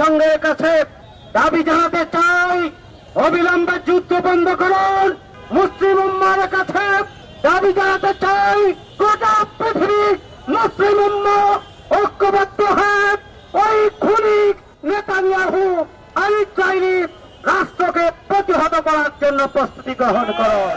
জাতিসংঘের কাছে দাবি জানাতে চাই, অবিলম্বে যুদ্ধ বন্ধ করুন। মুসলিম উম্মার কাছে দাবি জানাতে চাই, গোটা পৃথিবী মুসলিম উম্মা ঐক্যবদ্ধ হয়ে ওই খুনি নেতানিয়াহু আল চাইনি রাষ্ট্রকে প্রতিহত করার জন্য প্রস্তুতি গ্রহণ করুন।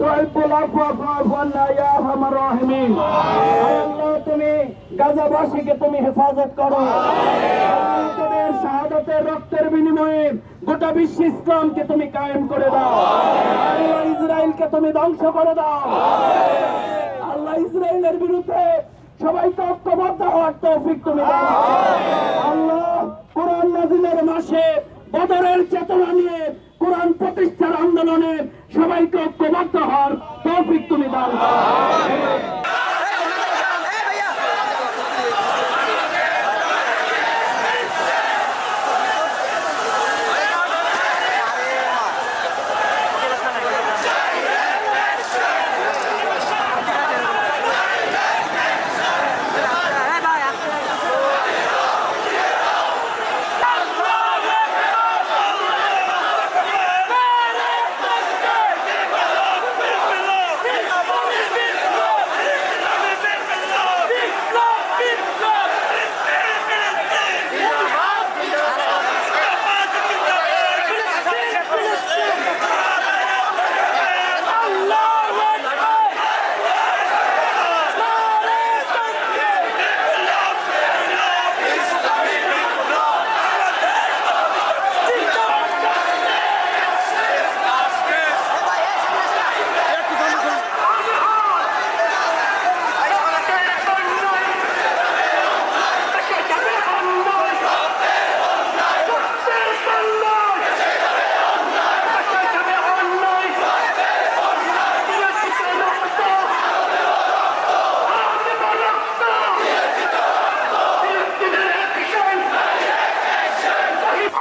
তৈবুল তুমি ধ্বংস করে দাও আল্লাহ ইসরায়েলের বিরুদ্ধে সবাইকে ঐক্যবদ্ধ হওয়ার তৌফিক তুমি আল্লাহ কোরআন মাসে বদরের চেতনা নিয়ে কোরআন প্রতিষ্ঠার আন্দোলনে সবাইকে ঐক্যবদ্ধ হওয়ার তৌফিক তুমি দাও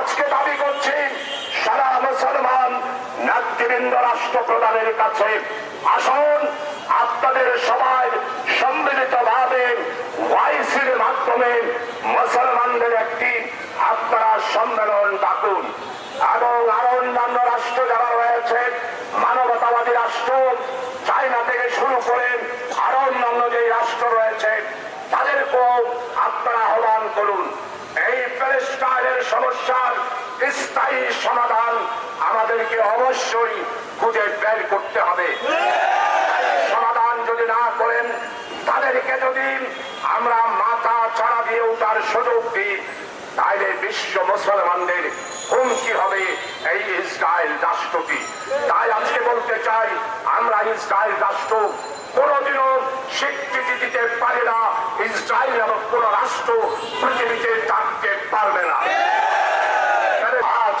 আজকে দাবি করছি সারা মুসলমান নেতৃবৃন্দ রাষ্ট্রপ্রধানের কাছে আসুন, আপনাদের সবাই সম্মিলিত ভাবে মাধ্যমে মুসলমানদের একটি আপনারা সম্মেলন ডাকুন। এবং আরও অন্যান্য রাষ্ট্র যারা রয়েছে, মানবতাবাদী রাষ্ট্র, চায়না থেকে শুরু করে আরও অন্যান্য যে রাষ্ট্র রয়েছে, তাদেরকেও আপনারা আহ্বান করুন। এই প্যালেস্টাইনের সমস্যার স্থায়ী সমাধান আমাদেরকে অবশ্যই খুঁজে বের করতে হবে। সমাধান যদি না করেন, তাদেরকে যদি আমরা মাথা চাড়া দিয়ে ওঠার সুযোগ দিই, তাহলে বিশ্ব মুসলমানদের হুমকি হবে এই ইসরায়েল রাষ্ট্রটি। তাই আজকে বলতে চাই, আমরা ইসরায়েল রাষ্ট্র কোনোদিনও স্বীকৃতি দিতে পারে না। ইসরায়েল এবং কোন রাষ্ট্র পৃথিবীতে থাকতে পারবে না।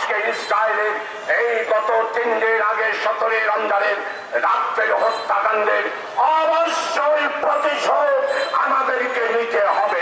আজকে ইসরায়েলের এই গত তিন দিন আগে সতেরোই রমজানের রাত্রের হত্যাকাণ্ডের অবশ্যই প্রতিশোধ আমাদেরকে নিতে হবে।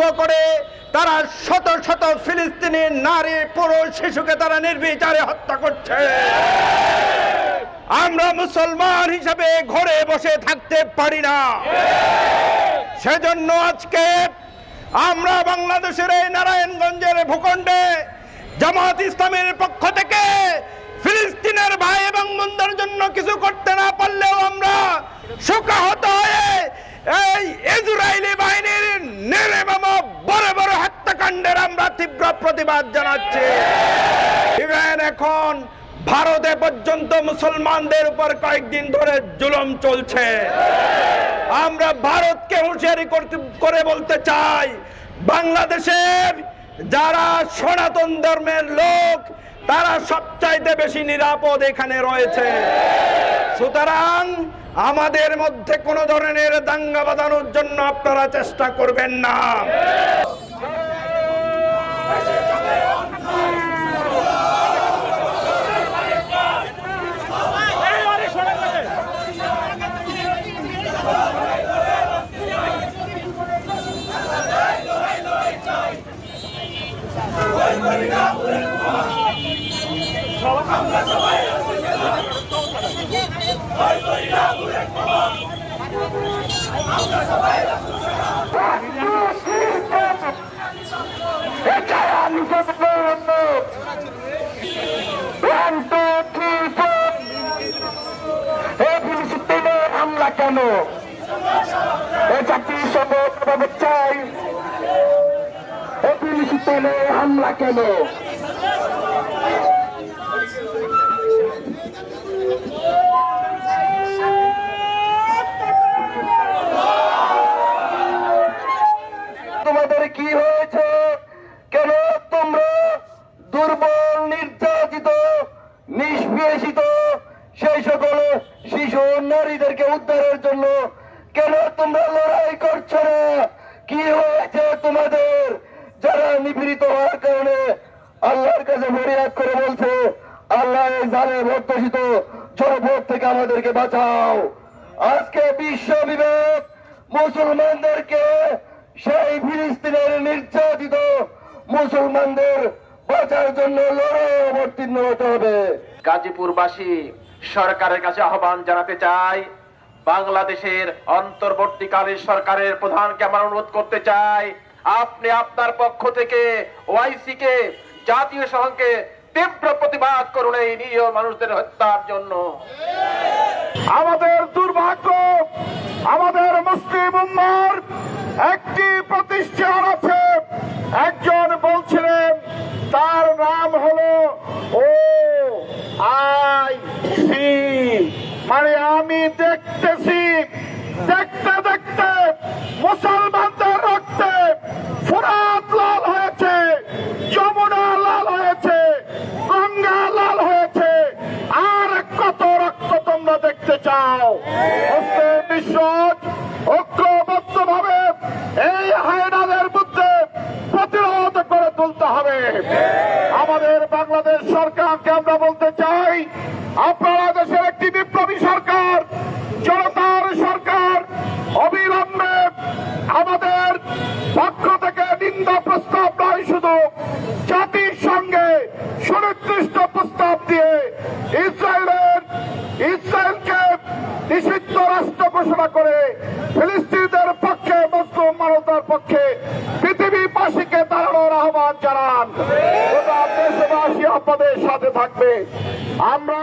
ভঙ্গ করে তারা শত শত ফিলিস্তিনি নারী, পুরুষ, শিশুকে তারা নির্বিচারে হত্যা করছে। আমরা মুসলমান হিসাবে ঘরে বসে থাকতে পারি না। সেজন্য আজকে আমরা বাংলাদেশের এই নারায়ণগঞ্জের ভূখণ্ডে জামাত ইসলামের পক্ষ থেকে ফিলিস্তিনের ভাই এবং বন্ধুর জন্য কিছু করতে না পারলেও আমরা শোকাহত হয়ে এই ইসরায়েলি বাহিনীর নির্মম বড় বড় হত্যাকাণ্ডের আমরা তীব্র প্রতিবাদ জানাচ্ছি। ইভেন এখন ভারতে পর্যন্ত মুসলমানদের উপর কয়েকদিন ধরে জুলুম চলছে। আমরা ভারতকে হুঁশিয়ারি করে বলতে চাই, বাংলাদেশের যারা সনাতন ধর্মের লোক, তারা সবচাইতে বেশি নিরাপদ এখানে রয়েছে। সুতরাং আমাদের মধ্যে কোন ধরনের দাঙ্গা বাঁধানোর জন্য আপনারা চেষ্টা করবেন না। হামলা কেন জাতির সঙ্গে চাই হামলা কেন শিশু নারীদেরকে উদ্ধারের জন্য কেন তোমরা লড়াই করছ না? কি হয়েছে তোমাদের? যারা নিপীড়িত হওয়ার কারণে আল্লাহর কাছে ফরিয়াদ করে বলছে, আল্লাহ জালে ভর্তসিত জনপদ থেকে আমাদেরকে বাঁচাও। আজকে বিশ্ব বিবেক মুসলমানদেরকে সেই ফিলিস্তিনের নির্যাতিত মুসলমানদের বাঁচার জন্য লড়াই অবতীর্ণ হতে হবে। গাজীপুরবাসী সরকারের কাছে আহ্বান জানাতে চাই, বাংলাদেশের অন্তর্বর্তীকালীন সরকারের প্রধানকে আমার অনুরোধ করতে চাই, আপনি আপনার পক্ষ থেকে ওআইসি কে জাতীয় সংঘকে তীব্র প্রতিবাদ করুন এই নিরীহ মানুষদের হত্যার জন্য। আমাদের দুর্ভাগ্য, আমাদের মুসলিম উম্মার একটি প্রতিষ্ঠান আছে, একজন বলছিলেন নিষিদ্ধ রাষ্ট্র ঘোষণা করে ফিলিস্তিনদের পক্ষে মুসলিম মানবতার পক্ষে পৃথিবীবাসীকে দাঁড়ানোর আহ্বান জানান। দেশবাসী আপনাদের সাথে থাকবে। আমরা